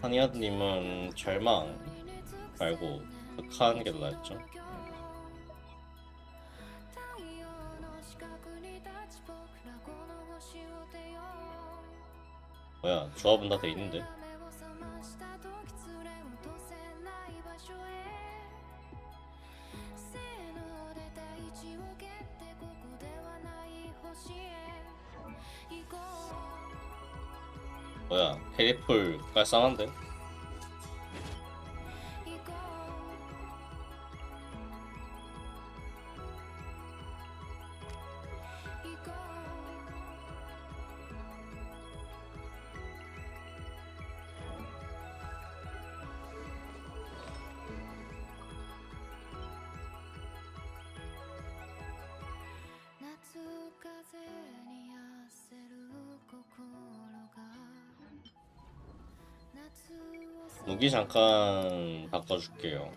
한이아드님은 절망 말고 극한 게더 낫죠. 뭐야 조합은 다 돼 있는데 뭐야 캐리풀 깔쌈한데? 무기 잠깐 바꿔줄게요.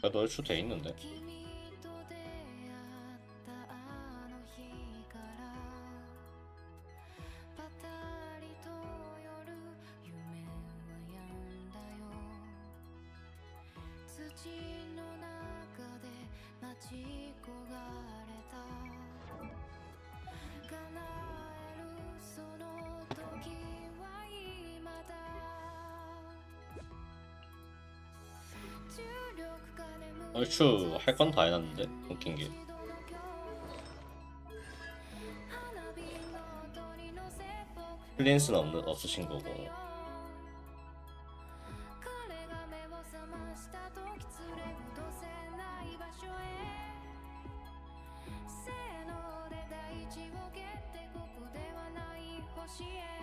그래도 얼추 돼 있는데. 土の中で待ち焦がれた叶えるその時は今だ重力が眠る 얼추 할 건 다 해놨는데 웃긴 게. 플린스는 없는 없으신 거고. she is.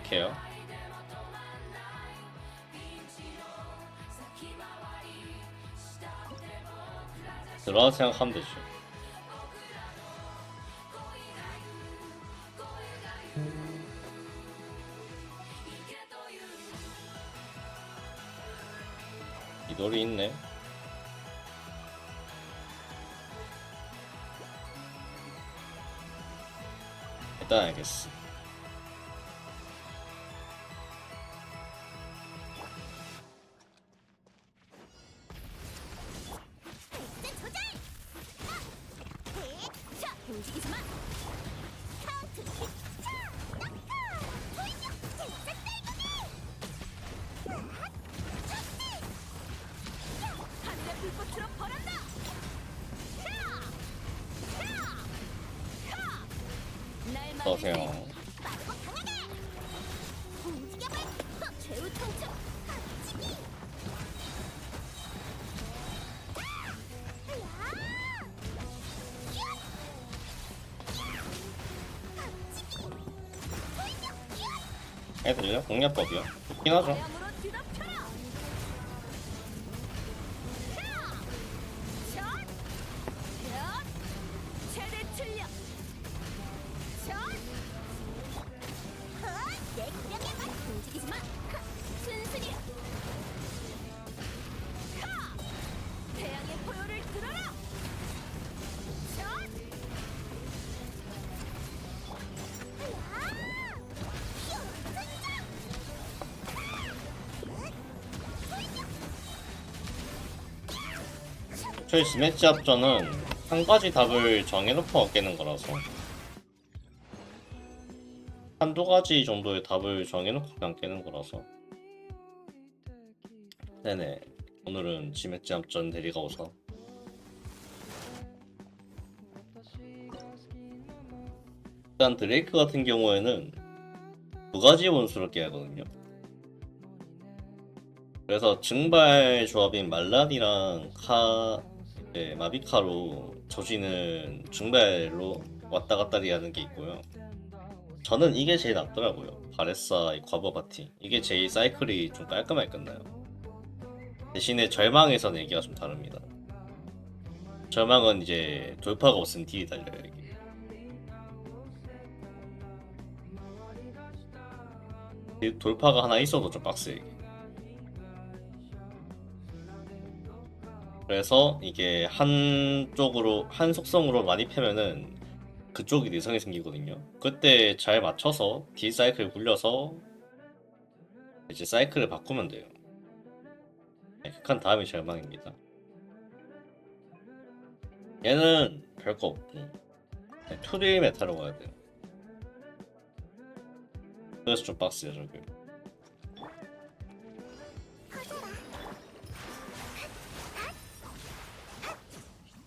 약해요. 들어가서 생각하면 되죠. 음. 노래 있네. 일단 알겠어. 합치기. 애들이요? 공략법이요? 좋긴 하죠. 저희 스매치 합전은 한 가지 답을 정해놓고 얻게는 거라서. 한두 가지 정도의 답을 정해놓고 그냥 깨는 거라서. 네네. 오늘은 지맥지압전 대리가 오서. 일단 드레이크 같은 경우에는 두 가지 원수를 깨야 하거든요. 그래서 증발 조합인 말란이랑 카 이제 마비카로 조지는 증발로 왔다 갔다리 하는 게 있고요 저는 이게 제일 낫더라고요. 바레사의 과거 바티. 이게 제일 사이클이 좀 깔끔하게 끝나요. 대신에 절망에서는 얘기가 좀 다릅니다. 절망은 이제 돌파가 없으면 딜이 달려요. 이게. 딜- 돌파가 하나 있어도 좀 빡세요. 이게. 그래서 이게 한쪽으로 한 속성으로 많이 패면은 그쪽이 내성이 생기거든요. 그때 잘 맞춰서 D 사이클 굴려서 이제 사이클을 바꾸면 돼요. 네, 극한 다음이 절망입니다. 얘는 별거 없고 네, 투딜 메타로 가야 돼요. 그래서 좀 빡세요 저기.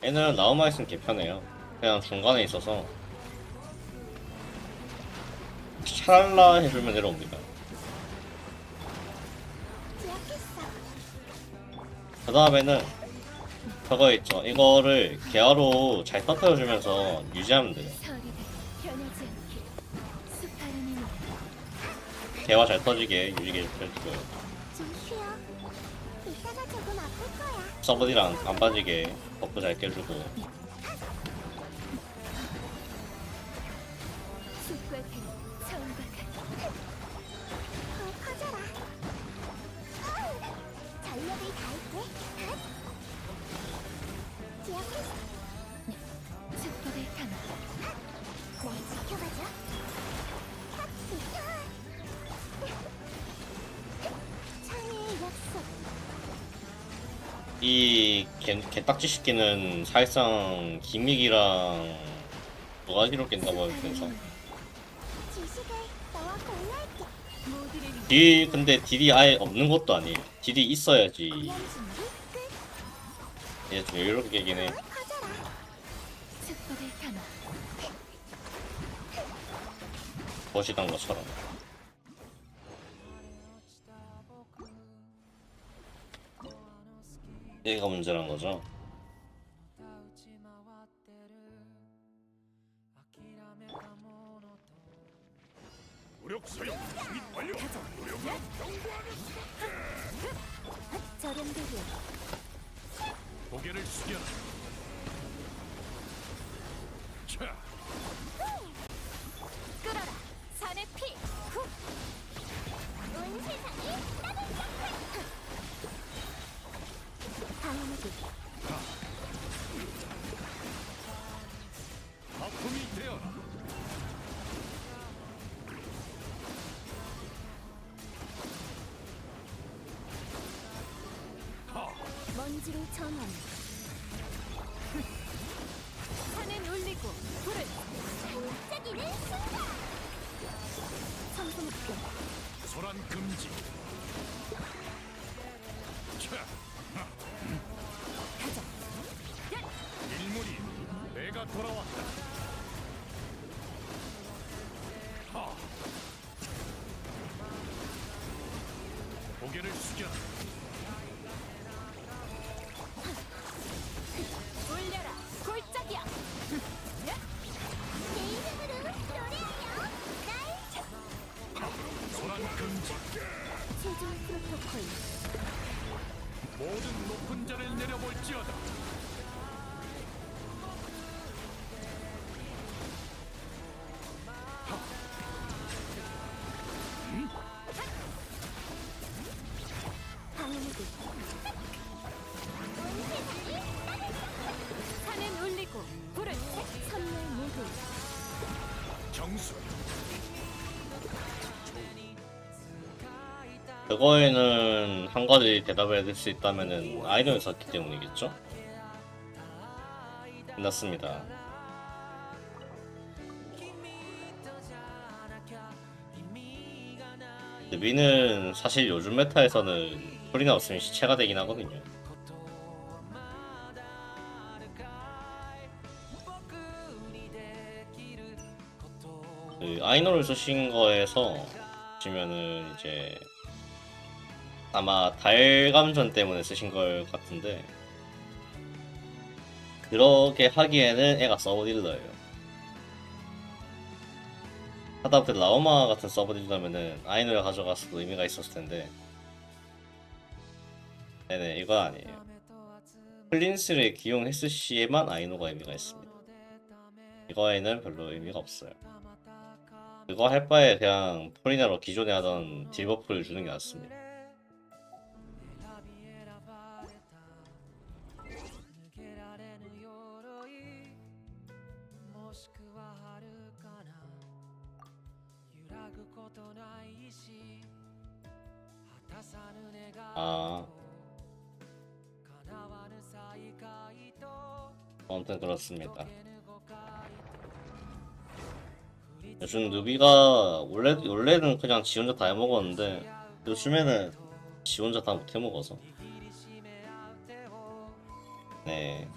얘는 나오마 있으면 개편해요. 그냥 중간에 있어서 샬라 해주면 내려옵니다. 그 다음에는 저거 있죠. 이거를 개화로 잘 터트려주면서 유지하면 돼요. 개화 잘 터지게 유지게 해주고요. 서버디랑 안 빠지게 버프 잘 깨주고 이 개, 개딱지 시키는 사실상 기믹이랑 두 가지로 깬다고 위해 딜 근데 딜이 아예 없는 것도 아니에요. 딜이 있어야지. 얘 좀 여유롭게 깨긴 해. 거시던 것처럼. 얘가 문제란 거죠. 먼지로 전환. 산은 울리고 불은 반짝이는 순간. 성소목표 소란 금지. 자, 가자. 일물이 내가 돌아왔다. 하. 고개를. 울려라 최종 프로토콜 모든 높은 자를 내려볼지어다. 그거에는 한 가지 대답을 해줄 수 있다면은 아이돌을 썼기 때문이겠죠? 끝났습니다. 미는 사실 요즘 메타에서는 소리나 없으면 시체가 되긴 하거든요. 그 아이노를 쓰신 거에서 보시면은 이제 아마 달감전 때문에 쓰신 걸 같은데 그렇게 하기에는 애가 서브딜러예요. 하다못해 라오마 같은 서브딜러면은 아이노를 가져갔어도 의미가 있었을 텐데 네네 이건 아니에요. 플린스를 기용했을 시에만 아이노가 의미가 있습니다. 이거에는 별로 의미가 없어요. 그거 할 바에 그냥 폴리나로 기존에 하던 딜버프를 주는 게 낫습니다. 아무튼 그렇습니다. 요즘 누비가 원래 원래는 그냥 지 혼자 다 해먹었는데 요즘에는 지 혼자 다 못 해 먹어서 네